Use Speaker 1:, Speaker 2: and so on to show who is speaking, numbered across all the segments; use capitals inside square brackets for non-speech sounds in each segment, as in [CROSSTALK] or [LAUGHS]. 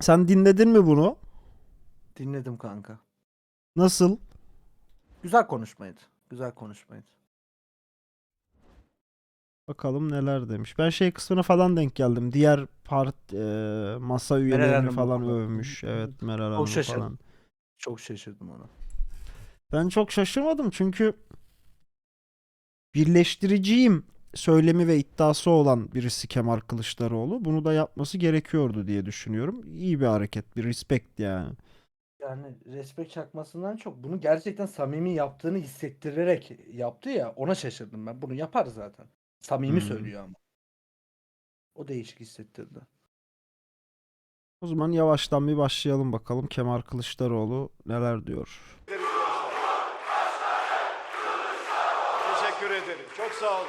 Speaker 1: Sen dinledin mi bunu?
Speaker 2: Dinledim kanka.
Speaker 1: Nasıl?
Speaker 2: Güzel konuşmaydı. Güzel konuşmaydı.
Speaker 1: Bakalım neler demiş. Ben şey kısmına falan denk geldim. Diğer part e, masa üyelerini falan övmüş. Evet Meral Hanım falan.
Speaker 2: Çok şaşırdım ona.
Speaker 1: Ben çok şaşırmadım çünkü birleştiriciyim söylemi ve iddiası olan birisi Kemal Kılıçdaroğlu. Bunu da yapması gerekiyordu diye düşünüyorum. İyi bir hareket, bir respect yani.
Speaker 2: Yani respekt çakmasından çok bunu gerçekten samimi yaptığını hissettirerek yaptı ya ona şaşırdım ben. Bunu yapar zaten. Samimi
Speaker 1: Hmm.
Speaker 2: söylüyor ama. O değişik hissettirdi.
Speaker 1: O zaman yavaştan bir başlayalım bakalım Kemal Kılıçdaroğlu neler diyor.
Speaker 3: Teşekkür ederim. Çok sağ olun.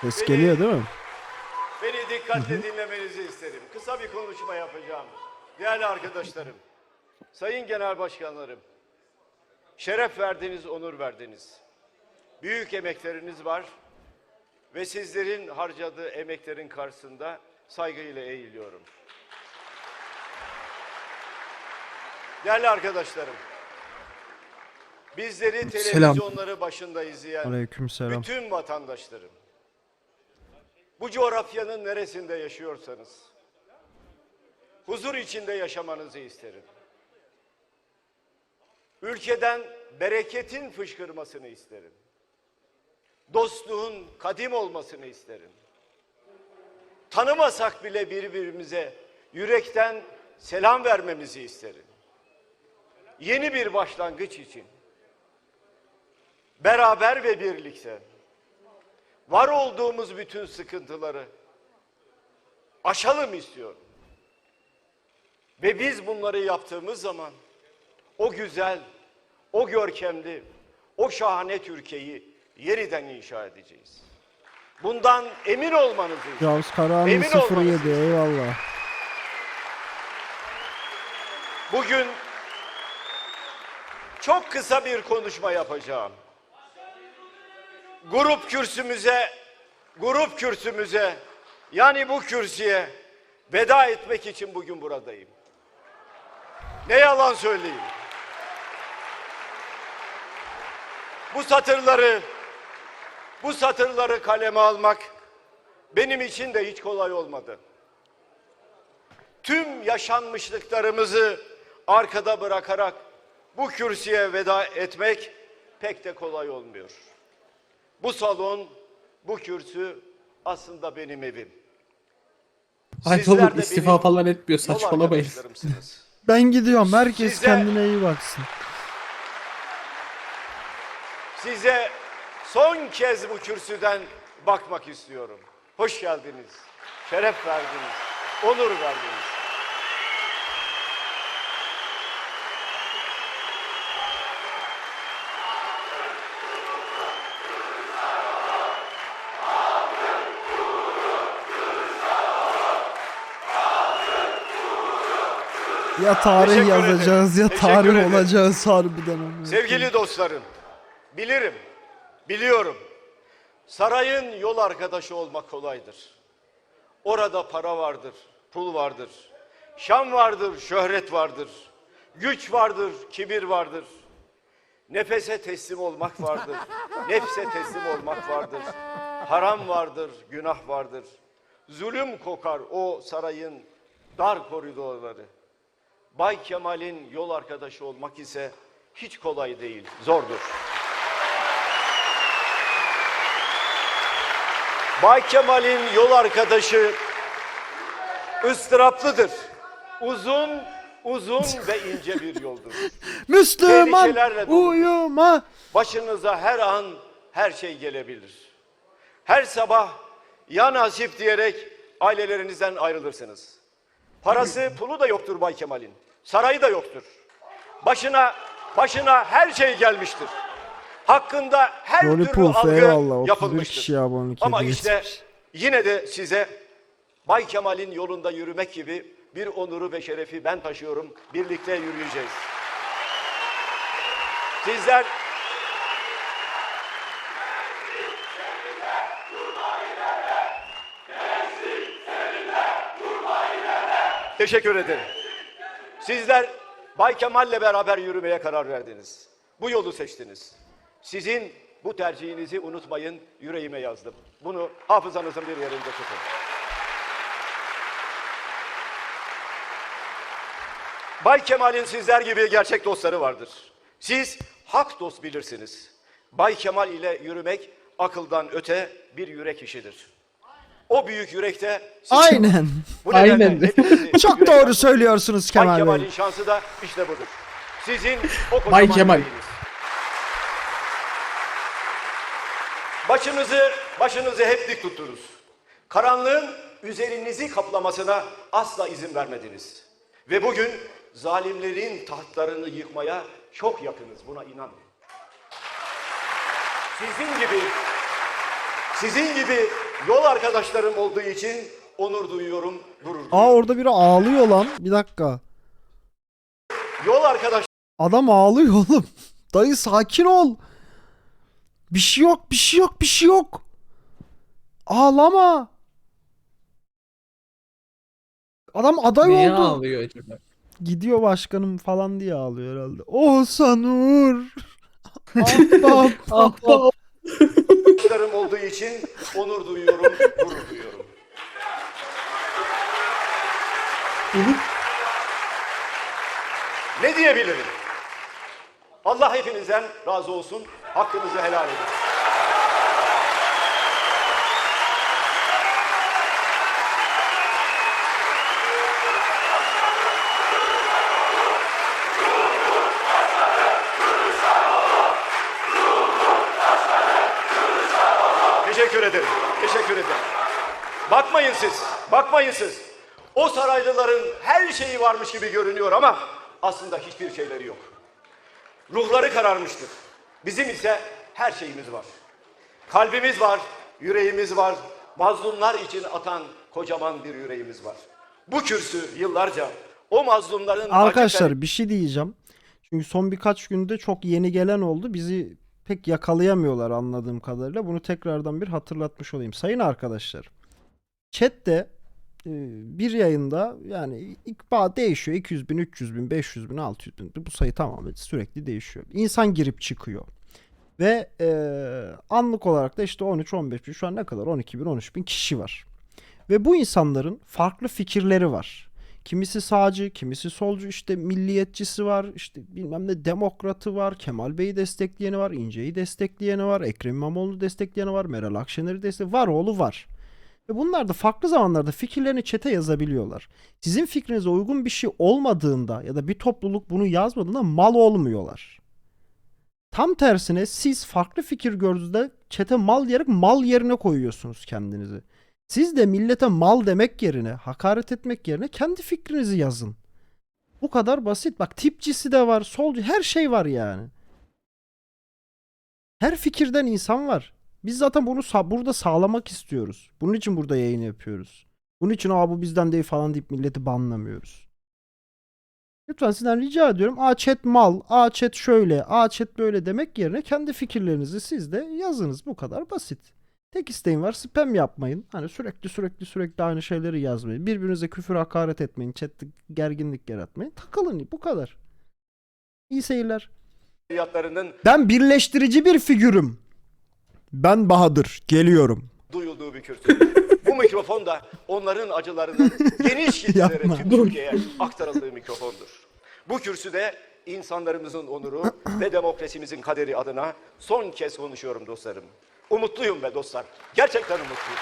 Speaker 1: Ses
Speaker 3: Beni-
Speaker 1: geliyor değil mi?
Speaker 3: Beni dikkatle dinlemenizi isterim. Kısa bir konuşma yapacağım. Değerli arkadaşlarım, sayın genel başkanlarım, şeref verdiniz, onur verdiniz. Büyük emekleriniz var ve sizlerin harcadığı emeklerin karşısında saygıyla eğiliyorum. Değerli arkadaşlarım, bizleri televizyonları başında izleyen bütün vatandaşlarım, bu coğrafyanın neresinde yaşıyorsanız, huzur içinde yaşamanızı isterim. Ülkeden bereketin fışkırmasını isterim. Dostluğun kadim olmasını isterim. Tanımasak bile birbirimize yürekten selam vermemizi isterim. Yeni bir başlangıç için beraber ve birlikte var olduğumuz bütün sıkıntıları aşalım istiyorum. Ve biz bunları yaptığımız zaman o güzel, o görkemli, o şahane Türkiye'yi yeniden inşa edeceğiz. Bundan emin olmanızı.
Speaker 1: Yavuz Karahanlı
Speaker 3: Emin
Speaker 1: 07
Speaker 3: olmalısınız.
Speaker 1: eyvallah.
Speaker 3: Bugün çok kısa bir konuşma yapacağım. Grup kürsümüze, grup kürsümüze, yani bu kürsüye veda etmek için bugün buradayım. Ne yalan söyleyeyim. Bu satırları, bu satırları kaleme almak benim için de hiç kolay olmadı tüm yaşanmışlıklarımızı arkada bırakarak bu kürsüye veda etmek pek de kolay olmuyor. Bu salon, bu kürsü aslında benim evim.
Speaker 4: Ay
Speaker 3: Sizler de
Speaker 4: istifa
Speaker 3: benim
Speaker 4: falan etmiyor
Speaker 3: yol
Speaker 4: saçmalamayın.
Speaker 3: arkadaşlarımsınız. [LAUGHS]
Speaker 1: Ben gidiyorum. Herkes
Speaker 3: Size-
Speaker 1: kendine iyi baksın.
Speaker 3: Size son kez bu kürsüden bakmak istiyorum. Hoş geldiniz, şeref verdiniz, onur verdiniz.
Speaker 1: Ya tarih
Speaker 3: Teşekkür ederim.
Speaker 1: yazacağız ya
Speaker 3: Teşekkür
Speaker 1: tarih
Speaker 3: ederim.
Speaker 1: olacağız harbiden. ama.
Speaker 3: Sevgili dostlarım, bilirim, biliyorum. Sarayın yol arkadaşı olmak kolaydır. Orada para vardır, pul vardır. Şan vardır, şöhret vardır. Güç vardır, kibir vardır. Nefese teslim olmak vardır. [LAUGHS] Nefse teslim olmak vardır. Haram vardır, günah vardır. Zulüm kokar o sarayın dar koridorları. Bay Kemal'in yol arkadaşı olmak ise hiç kolay değil, zordur. Bay Kemal'in yol arkadaşı ıstıraplıdır. Uzun, uzun ve ince bir yoldur. [LAUGHS]
Speaker 1: Müslüman uyuma.
Speaker 3: Başınıza her an her şey gelebilir. Her sabah ya nasip diyerek ailelerinizden ayrılırsınız. Parası pulu da yoktur Bay Kemal'in. Sarayı da yoktur. Başına başına her şey gelmiştir. Hakkında her
Speaker 1: Johnny
Speaker 3: türlü algı
Speaker 1: eyvallah 31
Speaker 3: yapılmıştır. Ama işte yine de size Bay Kemal'in yolunda yürümek gibi bir onuru ve şerefi ben taşıyorum. Birlikte yürüyeceğiz. Sizler Teşekkür ederim. Sizler Bay Kemal'le beraber yürümeye karar verdiniz. Bu yolu seçtiniz. Sizin bu tercihinizi unutmayın, yüreğime yazdım. Bunu hafızanızın bir yerinde tutun. Bay Kemal'in sizler gibi gerçek dostları vardır. Siz hak dost bilirsiniz. Bay Kemal ile yürümek akıldan öte bir yürek işidir. O büyük yürekte.
Speaker 1: Aynen.
Speaker 3: Bu nedenle
Speaker 4: Aynen. [LAUGHS]
Speaker 1: Çok
Speaker 3: yürek
Speaker 1: doğru söylüyorsunuz
Speaker 3: Bay
Speaker 1: Kemal
Speaker 3: Kemal'in
Speaker 1: Bey.
Speaker 3: şansı da işte budur. Sizin o kocaman
Speaker 4: Bay Kemal.
Speaker 3: yüreğiniz. Başınızı, başınızı hep dik tuttunuz. Karanlığın üzerinizi kaplamasına asla izin vermediniz. Ve bugün zalimlerin tahtlarını yıkmaya çok yakınız. Buna inanın. Sizin gibi, sizin gibi yol arkadaşlarım olduğu için onur duyuyorum, gurur duyuyorum.
Speaker 1: Aa orada biri ağlıyor lan. Bir dakika.
Speaker 3: Yol arkadaş
Speaker 1: Adam ağlıyor oğlum. [LAUGHS] Dayı sakin ol. Bir şey yok, bir şey yok, bir şey yok. Ağlama. Adam aday
Speaker 4: Neye
Speaker 1: oldu.
Speaker 4: ağlıyor acaba?
Speaker 1: Gidiyor başkanım falan diye ağlıyor herhalde. Oğuzhan Uğur. [LAUGHS] Ahbap. [LAUGHS]
Speaker 4: Ahbap.
Speaker 3: arkadaşlarım olduğu için onur duyuyorum, gurur duyuyorum. ne diyebilirim? Allah hepinizden razı olsun. Hakkınızı helal edin. Teşekkür ederim. Teşekkür ederim. Bakmayın siz. Bakmayın siz. O saraylıların her şeyi varmış gibi görünüyor ama aslında hiçbir şeyleri yok. Ruhları kararmıştır. Bizim ise her şeyimiz var. Kalbimiz var, yüreğimiz var. Mazlumlar için atan kocaman bir yüreğimiz var. Bu kürsü yıllarca o mazlumların
Speaker 1: Arkadaşlar
Speaker 3: acı
Speaker 1: bir şey diyeceğim. Çünkü son birkaç günde çok yeni gelen oldu. Bizi pek yakalayamıyorlar anladığım kadarıyla. Bunu tekrardan bir hatırlatmış olayım. Sayın arkadaşlar. Chat'te e, bir yayında yani ilk ba- değişiyor. 200 bin, 300 bin, 500 bin, 600 bin. Bu sayı tamamen sürekli değişiyor. İnsan girip çıkıyor. Ve e, anlık olarak da işte 13-15 bin şu an ne kadar? 12 bin, 13 bin kişi var. Ve bu insanların farklı fikirleri var. Kimisi sağcı, kimisi solcu, işte milliyetçisi var, işte bilmem ne demokratı var, Kemal Bey'i destekleyeni var, İnce'yi destekleyeni var, Ekrem İmamoğlu'nu destekleyeni var, Meral Akşener'i destek var oğlu var. Ve bunlar da farklı zamanlarda fikirlerini çete yazabiliyorlar. Sizin fikrinize uygun bir şey olmadığında ya da bir topluluk bunu yazmadığında mal olmuyorlar. Tam tersine siz farklı fikir gördüğünüzde çete mal diyerek mal yerine koyuyorsunuz kendinizi. Siz de millete mal demek yerine, hakaret etmek yerine kendi fikrinizi yazın. Bu kadar basit. Bak tipçisi de var, solcu her şey var yani. Her fikirden insan var. Biz zaten bunu sa- burada sağlamak istiyoruz. Bunun için burada yayın yapıyoruz. Bunun için Aa, bu bizden değil falan deyip milleti banlamıyoruz. Lütfen sizden rica ediyorum. A chat mal, A chat şöyle, A chat böyle demek yerine kendi fikirlerinizi siz de yazınız. Bu kadar basit. Tek isteğim var spam yapmayın. Hani sürekli sürekli sürekli aynı şeyleri yazmayın. Birbirinize küfür hakaret etmeyin. Chatte gerginlik yaratmayın. Takılın bu kadar. İyi seyirler.
Speaker 3: fiyatlarının
Speaker 1: Ben birleştirici bir figürüm. Ben Bahadır. Geliyorum.
Speaker 3: duyulduğu bir kürsü. Bu [LAUGHS] mikrofon da onların acılarının geniş [LAUGHS] kitlelere
Speaker 1: Yapma.
Speaker 3: tüm Türkiye'ye aktarıldığı mikrofondur. Bu kürsüde insanlarımızın onuru [CLEARS THROAT] ve demokrasimizin kaderi adına son kez konuşuyorum dostlarım. Umutluyum be dostlar. Gerçekten umutluyum.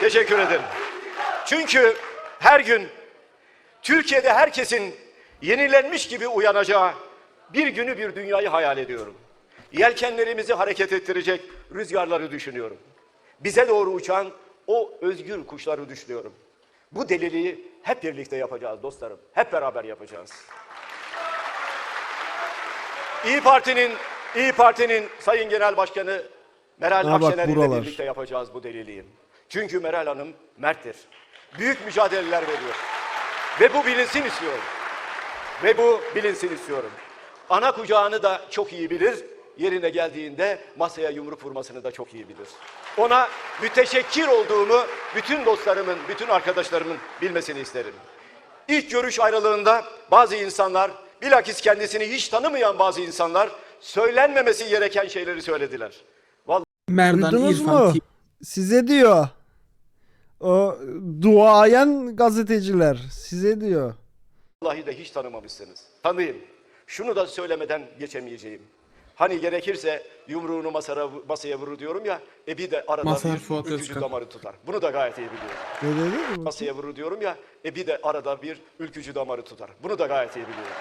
Speaker 3: Teşekkür ederim. Çünkü her gün Türkiye'de herkesin yenilenmiş gibi uyanacağı bir günü bir dünyayı hayal ediyorum. Yelkenlerimizi hareket ettirecek rüzgarları düşünüyorum. Bize doğru uçan o özgür kuşları düşünüyorum. Bu deliliği hep birlikte yapacağız dostlarım. Hep beraber yapacağız. İyi Parti'nin İyi Parti'nin Sayın Genel Başkanı Meral Akşener ile birlikte yapacağız bu deliliği. Çünkü Meral Hanım merttir. Büyük mücadeleler veriyor. Ve bu bilinsin istiyorum. Ve bu bilinsin istiyorum. Ana kucağını da çok iyi bilir, yerine geldiğinde masaya yumruk vurmasını da çok iyi bilir. Ona müteşekkir olduğumu bütün dostlarımın, bütün arkadaşlarımın bilmesini isterim. İlk görüş ayrılığında bazı insanlar, bilakis kendisini hiç tanımayan bazı insanlar söylenmemesi gereken şeyleri söylediler. Vallahi
Speaker 4: Merdan
Speaker 1: Duydunuz
Speaker 4: İrfan
Speaker 1: mu? Size diyor. O duayen gazeteciler size diyor.
Speaker 3: Vallahi de hiç tanımamışsınız. Tanıyın. Şunu da söylemeden geçemeyeceğim. Hani gerekirse yumruğunu masaya, masaya vurur diyorum ya, e bir de arada
Speaker 4: Mazhar
Speaker 3: bir
Speaker 4: Fuat
Speaker 3: ülkücü
Speaker 4: Özkan.
Speaker 3: damarı tutar. Bunu da gayet iyi biliyorum.
Speaker 1: Ne dedi?
Speaker 3: Masaya vurur diyorum ya, e bir de arada bir ülkücü damarı tutar. Bunu da gayet iyi biliyorum.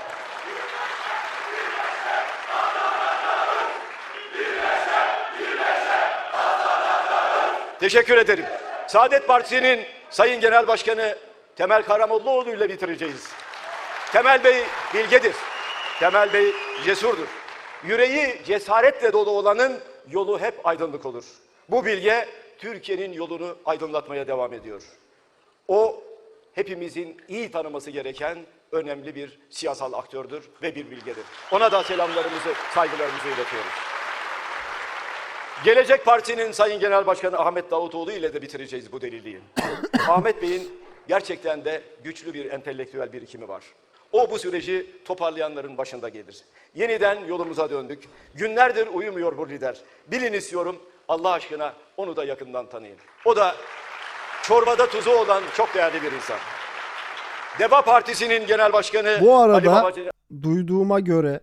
Speaker 3: Teşekkür ederim. Saadet Partisi'nin Sayın Genel Başkanı Temel Karamollaoğlu ile bitireceğiz. Temel Bey bilgedir. Temel Bey cesurdur. Yüreği cesaretle dolu olanın yolu hep aydınlık olur. Bu bilge Türkiye'nin yolunu aydınlatmaya devam ediyor. O hepimizin iyi tanıması gereken önemli bir siyasal aktördür ve bir bilgedir. Ona da selamlarımızı, saygılarımızı iletiyoruz. Gelecek Parti'nin Sayın Genel Başkanı Ahmet Davutoğlu ile de bitireceğiz bu deliliği. [COUGHS] Ahmet Bey'in gerçekten de güçlü bir entelektüel birikimi var. O bu süreci toparlayanların başında gelir. Yeniden yolumuza döndük. Günlerdir uyumuyor bu lider. Bilin istiyorum Allah aşkına onu da yakından tanıyın. O da çorbada tuzu olan çok değerli bir insan. Deva Partisi'nin genel başkanı
Speaker 1: Bu
Speaker 3: Ali
Speaker 1: arada
Speaker 3: Babacan-
Speaker 1: duyduğuma göre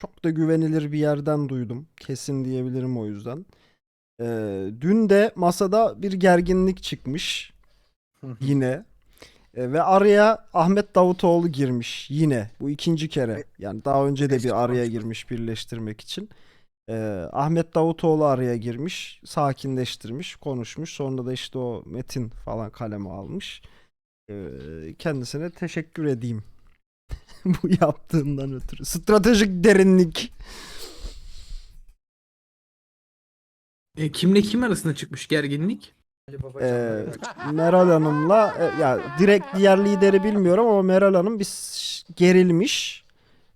Speaker 1: çok da güvenilir bir yerden duydum. Kesin diyebilirim o yüzden. Ee, dün de masada bir gerginlik çıkmış. Yine. Ee, ve araya Ahmet Davutoğlu girmiş yine. Bu ikinci kere. Yani daha önce de bir araya girmiş birleştirmek için. Ee, Ahmet Davutoğlu araya girmiş, sakinleştirmiş, konuşmuş. Sonra da işte o Metin falan kaleme almış. Ee, kendisine teşekkür edeyim. [LAUGHS] Bu yaptığından ötürü. Stratejik derinlik.
Speaker 4: E, kimle kim arasında çıkmış gerginlik?
Speaker 1: Ee, Meral Hanım'la e, ya direkt diğer lideri bilmiyorum ama Meral Hanım bir s- gerilmiş.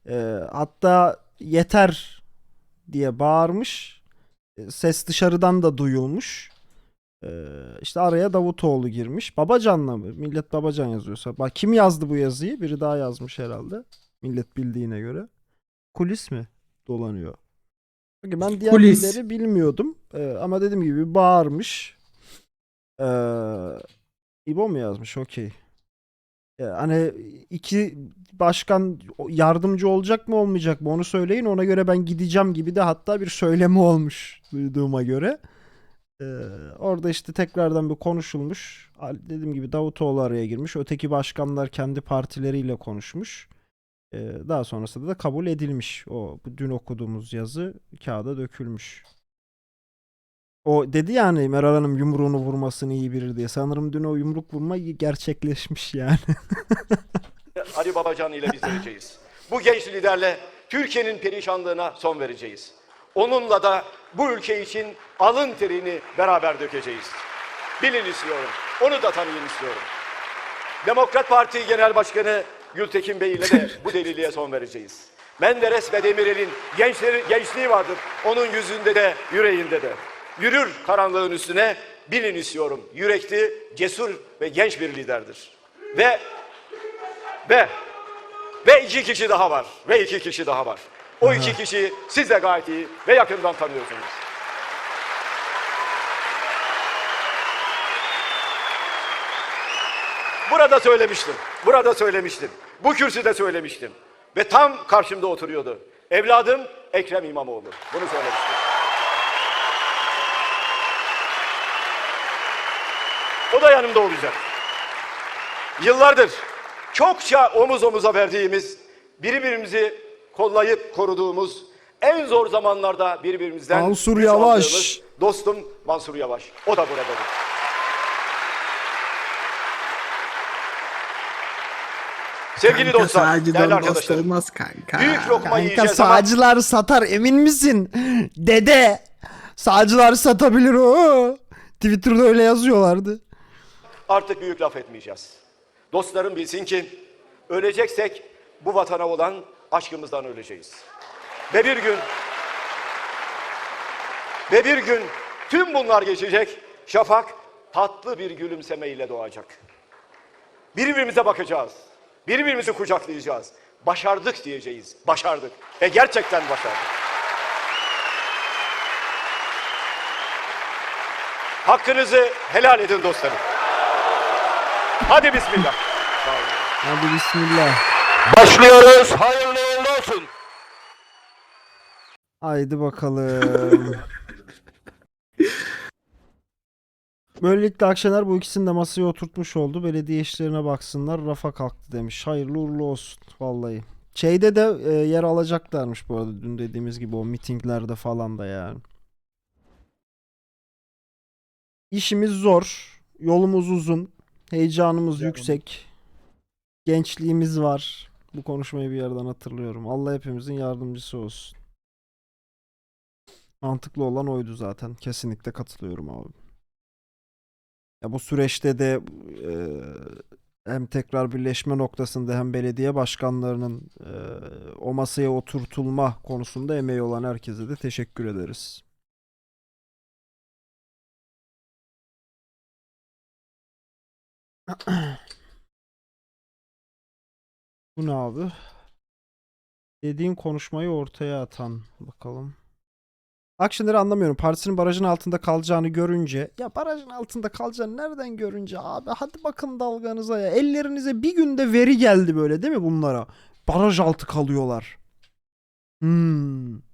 Speaker 1: Ee, hatta yeter diye bağırmış. E, Ses dışarıdan da duyulmuş. Ee, işte araya Davutoğlu girmiş. Babacan'la mı? Millet Babacan yazıyorsa. Bak kim yazdı bu yazıyı? Biri daha yazmış herhalde. Millet bildiğine göre. Kulis mi dolanıyor? Peki ben diğer
Speaker 4: Kulis.
Speaker 1: lideri bilmiyordum. Ee, ama dediğim gibi bağırmış. İbo mu yazmış? Okey. Hani iki başkan yardımcı olacak mı olmayacak mı onu söyleyin. Ona göre ben gideceğim gibi de hatta bir söylemi olmuş duyduğuma göre. Ee, orada işte tekrardan bir konuşulmuş. Dediğim gibi Davutoğlu araya girmiş. Öteki başkanlar kendi partileriyle konuşmuş. Ee, daha sonrasında da kabul edilmiş. O dün okuduğumuz yazı kağıda dökülmüş. O dedi yani Meral Hanım yumruğunu vurmasını iyi bilir diye. Sanırım dün o yumruk vurma gerçekleşmiş yani. [LAUGHS]
Speaker 3: Ali Babacan ile bitireceğiz. Bu genç liderle Türkiye'nin perişanlığına son vereceğiz. Onunla da bu ülke için alın terini beraber dökeceğiz. Bilin istiyorum. Onu da tanıyın istiyorum. Demokrat Parti Genel Başkanı Gültekin Bey ile de bu [LAUGHS] deliliğe son vereceğiz. Menderes ve Demirel'in gençleri, gençliği vardır. Onun yüzünde de yüreğinde de. Yürür karanlığın üstüne bilin istiyorum. Yürekli, cesur ve genç bir liderdir. Ve ve ve iki kişi daha var. Ve iki kişi daha var. O iki kişiyi siz de gayet iyi ve yakından tanıyorsunuz. Burada söylemiştim. Burada söylemiştim. Bu kürsüde söylemiştim. Ve tam karşımda oturuyordu. Evladım Ekrem İmamoğlu. Bunu söylemiştim. O da yanımda olacak. Yıllardır çokça omuz omuza verdiğimiz, birbirimizi kollayıp koruduğumuz, en zor zamanlarda birbirimizden
Speaker 1: Mansur Yavaş.
Speaker 3: dostum Mansur Yavaş. O da buradadır. Sevgili
Speaker 4: Kanka
Speaker 3: dostlar, değerli
Speaker 4: olmaz kanka.
Speaker 3: Büyük lokma
Speaker 1: Kanka
Speaker 3: yiyeceğiz ama
Speaker 1: sağcılar satar emin misin? Dede. Sağcılar satabilir o. Twitter'da öyle yazıyorlardı.
Speaker 3: Artık büyük laf etmeyeceğiz. Dostlarım bilsin ki öleceksek bu vatana olan aşkımızdan öleceğiz. Ve bir gün Ve bir gün tüm bunlar geçecek. Şafak tatlı bir gülümsemeyle doğacak. Birbirimize bakacağız. Birbirimizi kucaklayacağız. Başardık diyeceğiz. Başardık. Ve gerçekten başardık. Hakkınızı helal edin dostlarım. Hadi bismillah.
Speaker 1: Hadi bismillah.
Speaker 3: Başlıyoruz. Hayırlı uğurlu olsun.
Speaker 1: Haydi bakalım. Böylelikle Akşener bu ikisini de masaya oturtmuş oldu. Belediye işlerine baksınlar. Rafa kalktı demiş. Hayırlı uğurlu olsun vallahi. Şeyde de e, yer alacaklarmış bu arada dün dediğimiz gibi o mitinglerde falan da yani. İşimiz zor. Yolumuz uzun. Heyecanımız yüksek. Gençliğimiz var. Bu konuşmayı bir yerden hatırlıyorum. Allah hepimizin yardımcısı olsun. Mantıklı olan oydu zaten. Kesinlikle katılıyorum abi. Ya bu süreçte de eee, hem tekrar birleşme noktasında hem belediye başkanlarının eee, o masaya oturtulma konusunda emeği olan herkese de teşekkür ederiz. Bu ne abi? Dediğin konuşmayı ortaya atan. Bakalım. Akşener'i anlamıyorum. Partisinin barajın altında kalacağını görünce. Ya barajın altında kalacağını nereden görünce abi? Hadi bakın dalganıza ya. Ellerinize bir günde veri geldi böyle değil mi bunlara? Baraj altı kalıyorlar. Hmm.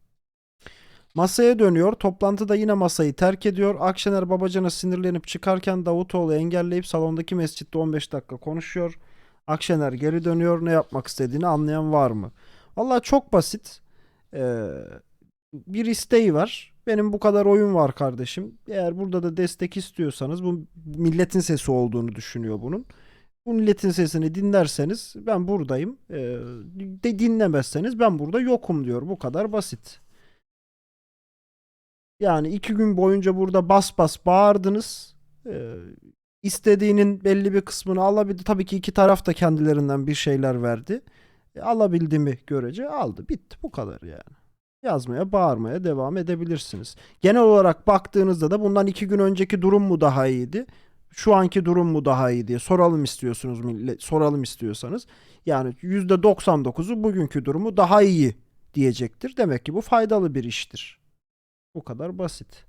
Speaker 1: Masaya dönüyor. Toplantıda yine masayı terk ediyor. Akşener Babacan'a sinirlenip çıkarken Davutoğlu engelleyip salondaki mescitte 15 dakika konuşuyor. Akşener geri dönüyor. Ne yapmak istediğini anlayan var mı? Vallahi çok basit. Ee, bir isteği var. Benim bu kadar oyun var kardeşim. Eğer burada da destek istiyorsanız bu milletin sesi olduğunu düşünüyor bunun. Bu milletin sesini dinlerseniz ben buradayım. Ee, de dinlemezseniz ben burada yokum diyor. Bu kadar basit. Yani iki gün boyunca burada bas bas bağırdınız. Ee, istediğinin belli bir kısmını alabildi. Tabii ki iki taraf da kendilerinden bir şeyler verdi. E, alabildi mi görece aldı. Bitti. Bu kadar yani yazmaya, bağırmaya devam edebilirsiniz. Genel olarak baktığınızda da bundan iki gün önceki durum mu daha iyiydi? Şu anki durum mu daha iyi diye soralım istiyorsunuz millet, soralım istiyorsanız. Yani %99'u bugünkü durumu daha iyi diyecektir. Demek ki bu faydalı bir iştir. Bu kadar basit.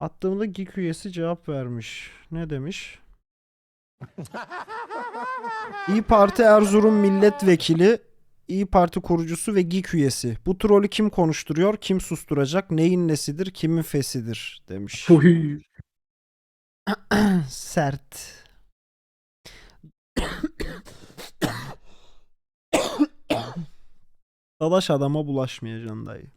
Speaker 1: Attığımda GİK üyesi cevap vermiş. Ne demiş? [LAUGHS] İyi Parti Erzurum milletvekili İyi Parti kurucusu ve GİK üyesi. Bu trolü kim konuşturuyor, kim susturacak, neyin nesidir, kimin fesidir demiş. [CLEARS THROAT] Sert. [COUGHS] Dadaş adama bulaşmayacaksın dayı.